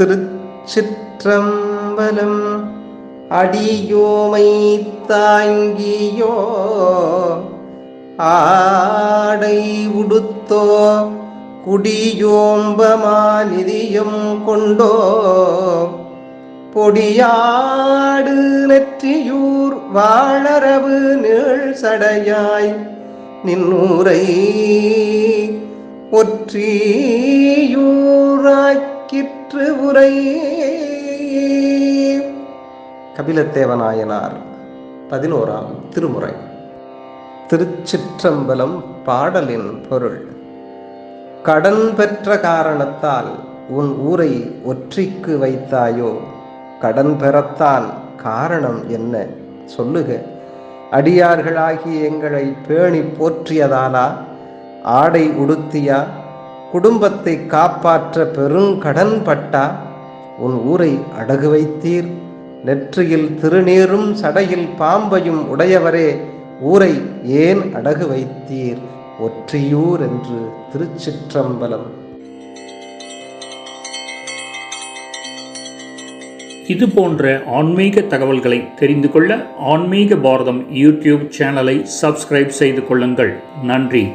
திருச்சிற்றம்பலம் அடியோமை தாங்கியோ? ஆடை உடுத்தோ? குடியோம்பமாநிதியம் கொண்டோ? பொடியாடு நெற்றியூர் வாழரவு நீள் சடையாய் நின்னூரை ஒற்றி உரை கபிலத்தேவநாயனார் பதினோராம் திருமுறை. திருச்சிற்றம்பலம் பாடலின் பொருள். கடன் பெற்ற காரணத்தால் உன் ஊரை ஒற்றிக்கு வைத்தாயோ? கடன் பெறத்தான் காரணம் என்ன? சொல்லுக. அடியார்களாகி எங்களை பேணி போற்றியதாலா? ஆடை உடுத்தியா? குடும்பத்தை காப்பாற்ற பெருங்கடன் பட்டா உன் ஊரை அடகு வைத்தீர். நெற்றியில் திருநீரும் சடையில் பாம்பையும் உடையவரே ஊரை ஏன் அடகு வைத்தீர்? ஒற்றியூர் என்று திருச்சிற்றம்பலம். இது போன்ற ஆன்மீக தகவல்களை தெரிந்து கொள்ள ஆன்மீக பாரதம் யூடியூப் சேனலை சப்ஸ்கிரைப் செய்து கொள்ளுங்கள். நன்றி.